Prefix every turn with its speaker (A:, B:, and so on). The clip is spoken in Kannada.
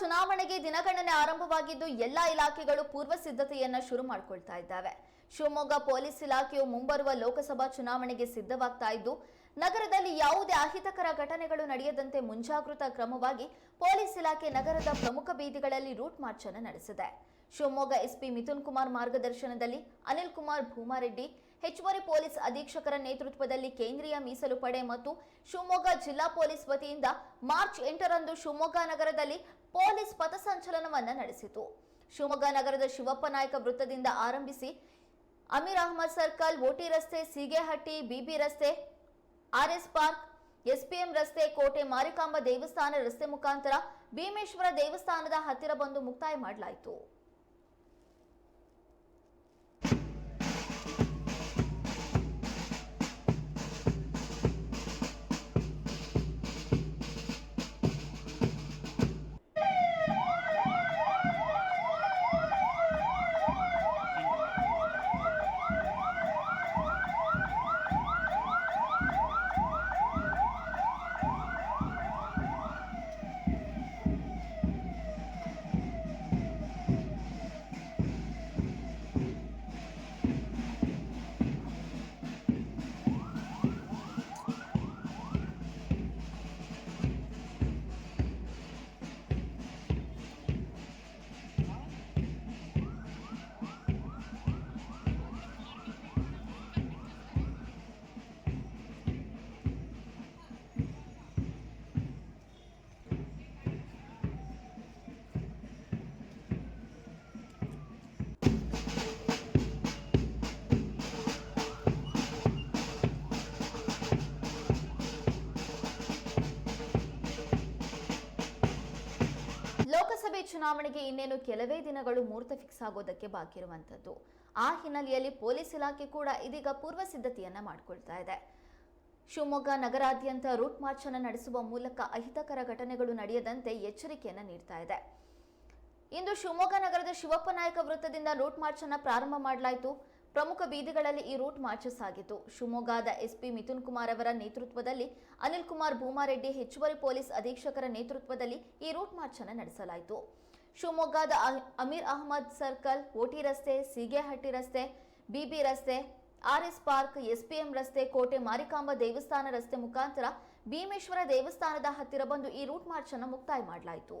A: ಚುನಾವಣೆಗೆ ದಿನಗಣನೆ ಆರಂಭವಾಗಿದ್ದು ಎಲ್ಲಾ ಇಲಾಖೆಗಳು ಪೂರ್ವ ಸಿದ್ಧತೆಯನ್ನ ಶುರು ಮಾಡಿಕೊಳ್ತಾ ಇದ್ದಾವೆ. ಶಿವಮೊಗ್ಗ ಪೊಲೀಸ್ ಇಲಾಖೆಯು ಮುಂಬರುವ ಲೋಕಸಭಾ ಚುನಾವಣೆಗೆ ಸಿದ್ಧವಾಗ್ತಾ ಇದ್ದು, ನಗರದಲ್ಲಿ ಯಾವುದೇ ಅಹಿತಕರ ಘಟನೆಗಳು ನಡೆಯದಂತೆ ಮುಂಜಾಗೃತಾ ಕ್ರಮವಾಗಿ ಪೊಲೀಸ್ ಇಲಾಖೆ ನಗರದ ಪ್ರಮುಖ ಬೀದಿಗಳಲ್ಲಿ ರೂಟ್ ಮಾರ್ಚ್ ಅನ್ನು ನಡೆಸಿದೆ. ಶಿವಮೊಗ್ಗ ಎಸ್ಪಿ ಮಿಥುನ್ ಕುಮಾರ್ ಮಾರ್ಗದರ್ಶನದಲ್ಲಿ ಅನಿಲ್ ಕುಮಾರ್ ಭೂಮಾರೆಡ್ಡಿ, ಹೆಚ್ಚುವರಿ ಪೊಲೀಸ್ ಅಧೀಕ್ಷಕರ ನೇತೃತ್ವದಲ್ಲಿ ಕೇಂದ್ರೀಯ ಮೀಸಲು ಪಡೆ ಮತ್ತು ಶಿವಮೊಗ್ಗ ಜಿಲ್ಲಾ ಪೊಲೀಸ್ ವತಿಯಿಂದ ಮಾರ್ಚ್ ಎಂಟರಂದು ಶಿವಮೊಗ್ಗ ನಗರದಲ್ಲಿ ಪೊಲೀಸ್ ಪಥಸಂಚಲನವನ್ನು ನಡೆಸಿತು. ಶಿವಮೊಗ್ಗ ನಗರದ ಶಿವಪ್ಪ ನಾಯಕ ವೃತ್ತದಿಂದ ಆರಂಭಿಸಿ ಅಮೀರ್ ಅಹಮದ್ ಸರ್ಕಲ್, ಓಟಿ ರಸ್ತೆ, ಸೀಗೆಹಟ್ಟಿ, ಬಿಬಿ ರಸ್ತೆ, ಆರ್ಎಸ್ ಪಾರ್ಕ್, ಎಸ್ಪಿಎಂ ರಸ್ತೆ, ಕೋಟೆ ಮಾರಿಕಾಂಬ ದೇವಸ್ಥಾನ ರಸ್ತೆ ಮುಖಾಂತರ ಭೀಮೇಶ್ವರ ದೇವಸ್ಥಾನದ ಹತ್ತಿರ ಬಂದು ಮುಕ್ತಾಯ ಮಾಡಲಾಯಿತು. ಚುನಾವಣೆಗೆ ಇನ್ನೇನು ಕೆಲವೇ ದಿನಗಳು ಮುಹೂರ್ತ ಫಿಕ್ಸ್ ಆಗೋದಕ್ಕೆ ಬಾಕಿ ಇರುವಂತದ್ದು ಆ ಹಿನ್ನೆಲೆಯಲ್ಲಿ ಪೊಲೀಸ್ ಇಲಾಖೆ ಕೂಡ ಇದೀಗ ಪೂರ್ವ ಸಿದ್ಧತೆಯನ್ನ ಮಾಡಿಕೊಳ್ತಾ ಇದೆ. ಶಿವಮೊಗ್ಗ ನಗರಾದ್ಯಂತ ರೂಟ್ ಮಾರ್ಚ್ ಅನ್ನು ನಡೆಸುವ ಮೂಲಕ ಅಹಿತಕರ ಘಟನೆಗಳು ನಡೆಯದಂತೆ ಎಚ್ಚರಿಕೆಯನ್ನು ನೀಡ್ತಾ ಇದೆ. ಇಂದು ಶಿವಮೊಗ್ಗ ನಗರದ ಶಿವಪ್ಪ ನಾಯಕ ವೃತ್ತದಿಂದ ರೂಟ್ ಮಾರ್ಚ್ ಅನ್ನು ಪ್ರಾರಂಭ ಮಾಡಲಾಯಿತು. ಪ್ರಮುಖ ಬೀದಿಗಳಲ್ಲಿ ಈ ರೂಟ್ ಮಾರ್ಚ್ ಸಾಗಿತು. ಶಿವಮೊಗ್ಗದ ಎಸ್ಪಿ ಮಿಥುನ್ ಕುಮಾರ್ ಅವರ ನೇತೃತ್ವದಲ್ಲಿ ಅನಿಲ್ ಕುಮಾರ್ ಭೂಮಾರೆಡ್ಡಿ ಹೆಚ್ಚುವರಿ ಪೊಲೀಸ್ ಅಧೀಕ್ಷಕರ ನೇತೃತ್ವದಲ್ಲಿ ಈ ರೂಟ್ ಮಾರ್ಚ್ ಅನ್ನು ನಡೆಸಲಾಯಿತು. ಶಿವಮೊಗ್ಗದ ಅಮೀರ್ ಅಹಮದ್ ಸರ್ಕಲ್, ಓಟಿ ರಸ್ತೆ, ಸೀಗೆಹಟ್ಟಿ ರಸ್ತೆ ಬಿಬಿ ರಸ್ತೆ ಆರ್ಎಸ್ ಪಾರ್ಕ್ ಎಸ್ಪಿಎಂ ರಸ್ತೆ, ಕೋಟೆ ಮಾರಿಕಾಂಬ ದೇವಸ್ಥಾನ ರಸ್ತೆ ಮುಖಾಂತರ ಭೀಮೇಶ್ವರ ದೇವಸ್ಥಾನದ ಹತ್ತಿರ ಬಂದು ಈ ರೂಟ್ ಮಾರ್ಚ್ ಅನ್ನು ಮುಕ್ತಾಯ ಮಾಡಲಾಯಿತು.